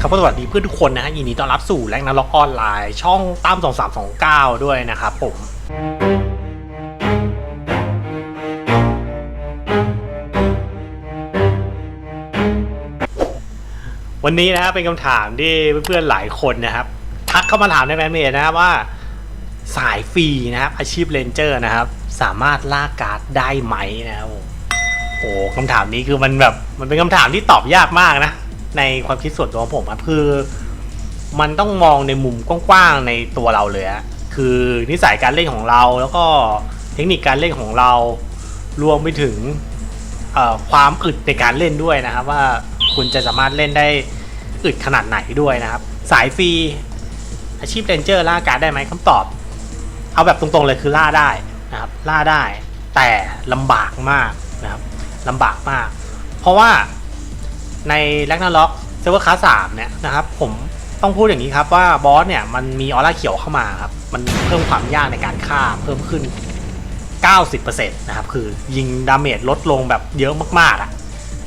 ครับสวัสดีเพื่อนทุกคนนะฮะยินดีต้อนรับสู่แรงนาล็อกออนไลน์ ช่องตาม2329ด้วยนะครับผม วันนี้นะครับเป็นคำถามที่เพื่อนๆหลายคนนะครับ ทักเข้ามาถามในแฟนเพจนะครับว่าสายฟรีนะครับ อาชีพเรนเจอร์นะครับ สามารถลาการ์ดได้ไหมนะครับผมโอ้คำถามนี้คือมันแบบมันเป็นคำถามที่ตอบยากมากนะ ในความคิดส่วนตัวของผมครับคือ มันต้องมองในมุมกว้างๆในตัวเราเลยอะคือนิสัยการเล่นของเราแล้วก็เทคนิคการเล่นของเรารวมไปถึงความอึดในการเล่นด้วยนะครับ ว่าคุณจะสามารถเล่นได้อึดขนาดไหนด้วยนะครับ สายฟรีอาชีพเรนเจอร์ล่าการดได้ไหมคำตอบ เอาแบบตรงๆเลยคือล่าได้นะครับล่าได้แต่ลำบากมากนะครับลำบากมาก เพราะว่า ในแลกนาล็อกเซิร์ฟเวอร์คลาสสามเนี่ยนะครับผมต้องพูดอย่างนี้ครับว่าบอสเนี่ยมันมีออร่าเขียวเข้ามาครับมันเพิ่มความยากในการฆ่าเพิ่มขึ้น 90%นะครับคือยิงดาเมจลดลงแบบเยอะมากๆอะ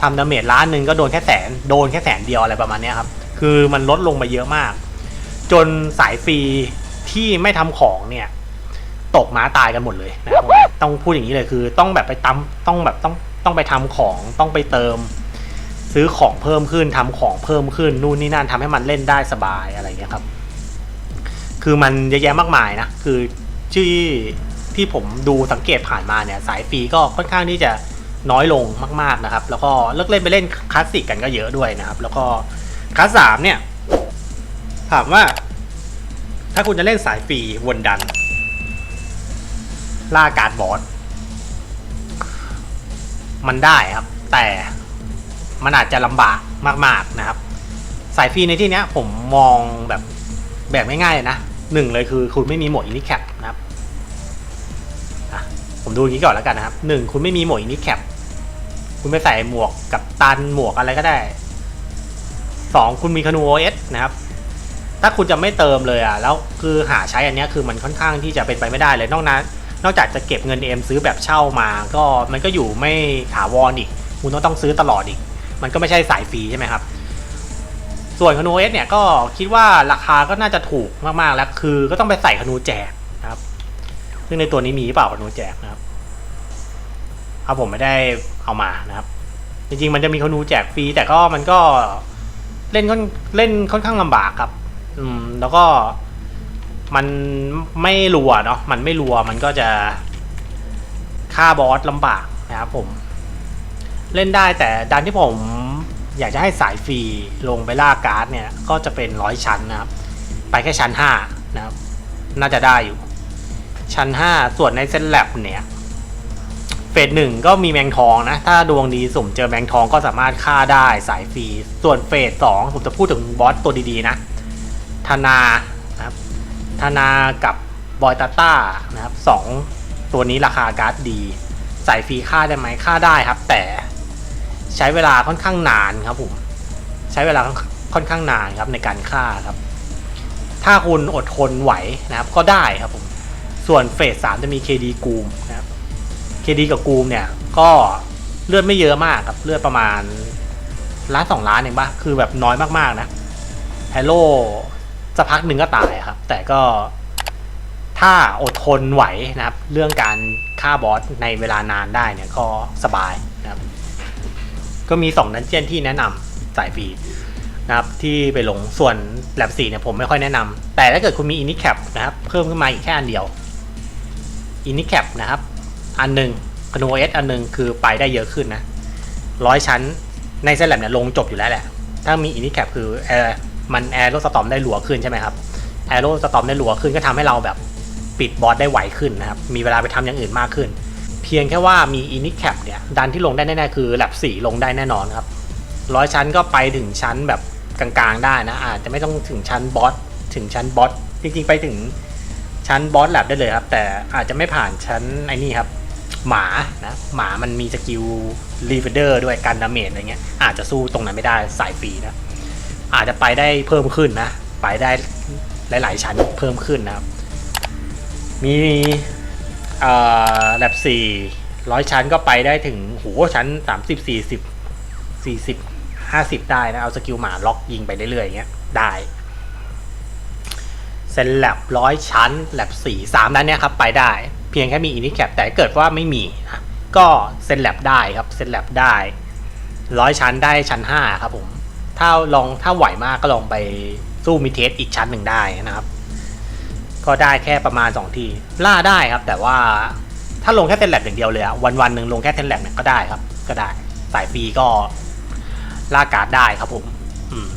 ทำดาเมจล้านหนึ่งก็โดนแค่แสนโดนแค่แสนเดียวอะไรประมาณนี้ครับคือมันลดลงมาเยอะมาก จนสายฟรีที่ไม่ทำของเนี่ยตกม้าตายกันหมดเลยนะครับต้องพูดอย่างนี้เลยคือ ต้องแบบไปตำต้องแบบต้องต้องไปทำของต้องไปเติม ซื้อของเพิ่มขึ้นทำของเพิ่มขึ้นนู่นนี่นั่นทำให้มันเล่นได้สบายอะไรอย่างเงี้ยครับ คือมันเยอะแยะมากมายนะคือที่ที่ผมดูสังเกตผ่านมาเนี่ยสายฟรีก็ค่อนข้างที่จะน้อยลงมาก ๆนะครับ แล้วก็เลิกเล่นไปเล่นคลาสสิกกันก็เยอะด้วยนะครับ แล้วก็คลาสสามเนี่ย ถามว่า ถ้าคุณจะเล่นสายฟรีวนดัน ล่าการ์ดบอสมันได้ครับ แต่ มันอาจจะลำบากมากๆนะครับ สายฟรีในที่นี้ผมมองแบบแบบง่ายๆเลยนะหนึ่งเลยคือคุณไม่มีโหมดอินิแคปนะครับผมดูอย่างนี้ก่อนแล้วกันนะครับหนึ่งคุณไม่มีโหมดอินิแคปคุณไปใส่หมวกกับตันหมวกอะไรก็ได้สองคุณมีคานูโอเอสนะครับ ถ้าคุณจะไม่เติมเลยอะแล้วคือหาใช้อันนี้คือมันค่อนข้างที่จะเป็นไปไม่ได้เลยนอกนั้นนอกจากจะเก็บเงินเอ็มซื้อแบบเช่ามา ก็มันก็อยู่ไม่ถาวรอีก คุณต้องต้องซื้อตลอดอีก มันก็ไม่ใช่สายฟรีใช่ไหมครับ ส่วนคานูเอสเนี่ยก็คิดว่าราคาก็น่าจะถูกมากๆแล้วคือ ก็ต้องไปใส่คานูแจกนะครับ ซึ่งในตัวนี้มีหรือเปล่าคานูแจกนะครับเอาผมไม่ได้เอามานะครับ จริงๆ มันจะมีคานูแจกฟรีแต่ก็มันก็เล่นค่อนเล่นค่อนข้างลำบากครับ อืม แล้วก็มันไม่รัวเนาะมันไม่รัวมันก็จะฆ่าบอสลำบากนะครับผม เล่นได้แต่ดันที่ผมอยากจะให้สายฟรีลงไปล่าการ์ดเนี่ยก็จะเป็นร้อยชั้นนะครับ ไปแค่ชั้นห้านะครับ น่าจะได้อยู่ ชั้นห้าส่วนในเซนแลบเนี่ยเฟสหนึ่งก็มีแมงทองนะ ถ้าดวงดีสุ่มเจอแมงทองก็สามารถฆ่าได้สายฟรี ส่วนเฟสสองผมจะพูดถึงบอสตัวดีๆนะ ธนานะครับ ธนากับบอยตาต้านะครับสองตัวนี้ราคาการ์ดดีใส่ฟรีค่าได้ไหมค่าได้ครับ แต่ ใช้เวลาค่อนข้างนานครับผมใช้เวลาค่อนข้างนานครับในการฆ่าครับ ถ้าคุณอดทนไหวนะครับก็ได้ครับผมส่วนเฟสสามจะมีเคดีกูมนะครับเคดีกับกูมเนี่ยก็เลือดไม่เยอะมากครับเลือดประมาณล้านสองล้านเองปะคือแบบน้อยมากๆนะแฮโลสักพักหนึ่งก็ตายครับ แต่ก็ถ้าอดทนไหวนะครับ เรื่องการฆ่าบอสในเวลานานได้เนี่ยก็สบายนะครับ ก็มี2ดันเจียนที่แนะนำสายฟรีนะครับที่ไปลงส่วนแลบสี่เนี่ยผมไม่ค่อยแนะนำแต่ถ้าเกิดคุณมีอินิแคปนะครับเพิ่มขึ้นมาอีกแค่อันเดียวอินิแคปนะครับ อันหนึ่งคโนเอสอันหนึ่งคือไปได้เยอะขึ้นนะร้อยชั้นในเซนแลบเนี่ยลงจบอยู่แล้วแหละ ถ้ามีอินิแคปคือเออมันแอร์โรสตอมได้หลัวขึ้นใช่ไหมครับแอร์โรสตอมได้หลัวขึ้นก็ทำให้เราแบบปิดบอสได้ไวขึ้นนะครับมีเวลาไปทำอย่างอื่นมากขึ้น พียงแค่ว่ามีอินิแคปเนี่ย ดันที่ลงได้แน่ๆคือแลบสี่ลงได้แน่นอนครับร้อยชั้นก็ไปถึงชั้นแบบกลางๆได้นะอาจจะไม่ต้องถึงชั้นบอสถึงชั้นบอสจริงๆไปถึงชั้นบอสแลบได้เลยครับ แต่อาจจะไม่ผ่านชั้นไอ้นี่ครับ หมานะหมามันมีสกิลรีเฟเดอร์ด้วยการดาเมจอะไรเงี้ยอาจจะสู้ตรงนั้นไม่ได้สายฟรีนะอาจจะไปได้เพิ่มขึ้นนะ ไปได้หลาย ๆ ชั้นเพิ่มขึ้นนะครับ มี เอ่อแลบสี่ร้อยชั้นก็ไปได้ถึงโหชั้นสามสิบสี่สิบสี่สิบห้าสิบได้นะ เอาสกิลหมาล็อกยิงไปเรื่อยๆอย่างเงี้ยได้เซนแลบร้อยชั้นแลบสี่สามด้นเนี้ยครับไปได้ เพียงแค่มีอินิแคปแต่เกิดว่าไม่มีนะก็เซนแลบได้ครับเซนแลบได้ร้อยชั้นได้ชั้นห้าครับผม ถ้าลองถ้าไหวมากก็ลองไปสู้มิเทสอีกชั้นหนึ่งได้นะครับ ก็ได้แค่ประมาณ 2 ที ล่าได้ครับ แต่ว่าถ้าลงแค่เทนแลบอย่างเดียวเลยอะวันวันหนึ่งลงแค่เทนแลบเนี่ยก็ได้ครับ ก็ได้สายฟรีก็ล่าการ์ดได้ครับผมอืม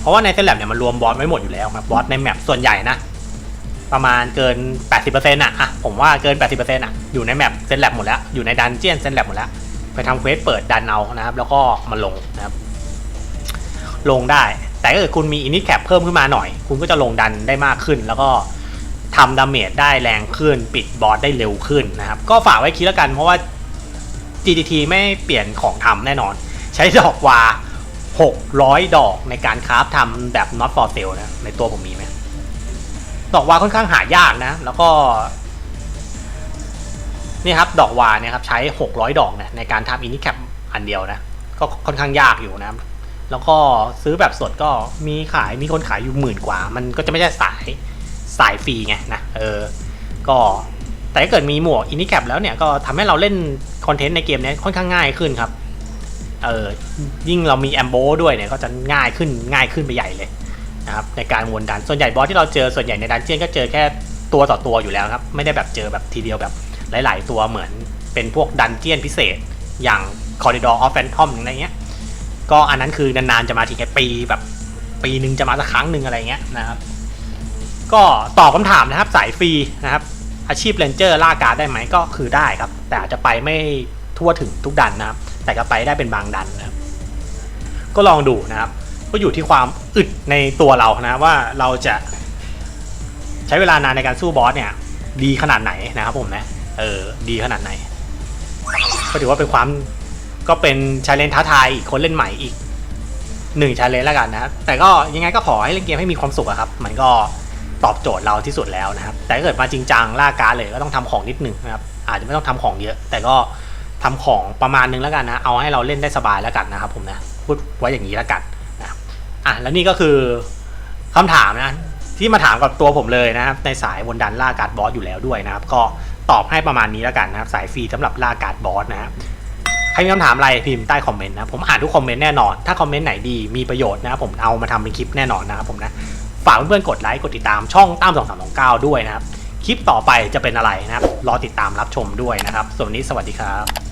เพราะว่าในเทนแลบเนี่ยมันรวมบอสไว้หมดอยู่แล้วครับบอสในแมปส่วนใหญ่นะประมาณเกิน 80%อะอะผมว่าเกิน 80%อะอยู่ในแมปเซนแลบหมดแล้ว อยู่ในดันเจียนเซนแลบหมดแล้ว ไปทำเควสเปิดดันเอานะครับ แล้วก็มาลงนะครับ ลงได้ แต่ถ้าเกิดคุณมีอินิแคปเพิ่มขึ้นมาหน่อย คุณก็จะลงดันได้มากขึ้น แล้วก็ทำดาเมจได้แรงขึ้น ปิดบอสได้เร็วขึ้นนะครับ ก็ฝากไว้คิดแล้วกันเพราะว่า GTT ไม่เปลี่ยนของทำแน่นอน ใช้ดอกวา 600 ดอกในการคราฟทำแบบ not for sale นะ ในตัวผมมีไหม ดอกวาค่อนข้างหายากนะ แล้วก็ นี่ครับ ดอกวาเนี่ยครับ ใช้ 600 ดอกนี่ยในการทำอินิแคปอันเดียวนะ ก็ค่อนข้างยากอยู่นะ แล้วก็ซื้อแบบสดก็มีขายมีคนขายอยู่หมื่นกว่า มันก็จะไม่ใช่สายสายฟรีไงนะเออก็แต่ถ้าเกิดมีหมวกอินิแคปแล้วเนี่ยก็ทำให้เราเล่นคอนเทนต์ในเกมนี้ค่อนข้างง่ายขึ้นครับเออยิ่งเรามีแอมโบด้วยเนี่ยก็จะง่ายขึ้นง่ายขึ้นไปใหญ่เลยนะครับในการวนดันส่วนใหญ่บอสที่เราเจอส่วนใหญ่ในดันเจียนก็เจอแค่ตัวต่อตัวอยู่แล้วครับ ไม่ได้แบบเจอแบบทีเดียวแบบหลาย ๆ ตัวเหมือนเป็นพวกดันเจียนพิเศษ อย่าง Corridor of Phantom อะไรเงี้ย ก็อันนั้นคือนานๆจะมาทีแค่ปีแบบ ปีหนึ่งจะมาสักครั้งหนึ่งอะไรเงี้ยนะครับ ก็ตอบคำถามนะครับสายฟรีนะครับ อาชีพเรนเจอร์ล่าการได้ไหมก็คือได้ครับ แต่อาจจะไปไม่ทั่วถึงทุกดันนะครับ แต่ก็ไปได้เป็นบางดันนะครับ ก็ลองดูนะครับ ก็อยู่ที่ความอึดในตัวเรานะว่าเราจะใช้เวลานานในการสู้บอสเนี่ย ดีขนาดไหนนะครับผมนะเออดีขนาดไหนก็ถือว่าเป็นความ ก็เป็นชาเลนจ์ท้าทายอีกคนเล่นใหม่อีกหนึ่งชาเลนจ์แล้วกันนะครับแต่ก็ยังไงก็ขอให้เล่นเกมให้มีความสุขครับ มันก็ตอบโจทย์เราที่สุดแล้วนะครับ แต่ถ้าเกิดมาจริงจังล่าการเลยก็ต้องทำของนิดหนึ่งนะครับอาจจะไม่ต้องทำของเยอะ แต่ก็ทำของประมาณนึงแล้วกันนะ เอาให้เราเล่นได้สบายแล้วกันนะครับผมนะพูดไว้อย่างนี้แล้วกันนะอะแล้วนี่ก็คือคำถามนะที่มาถามกับตัวผมเลยนะครับในสายวนดันล่าการ์ดบอสอยู่แล้วด้วยนะครับ ก็ตอบให้ประมาณนี้แล้วกันนะครับ สายฟรีสำหรับล่าการ์ดบอสนะครับ ใครมีคำถามอะไรพิมพ์ใต้คอมเมนต์นะผมอ่านทุกคอมเมนต์แน่นอน ถ้าคอมเมนต์ไหนดีมีประโยชน์นะผมเอามาทำเป็นคลิปแน่นอนนะครับผมนะฝากเพื่อนๆกดไลค์กดติดตามช่องตั้มสองสามสองเก้าด้วยนะครับคลิปต่อไปจะเป็นอะไรนะครับรอติดตามรับชมด้วยนะครับส่วนนี้สวัสดีครับ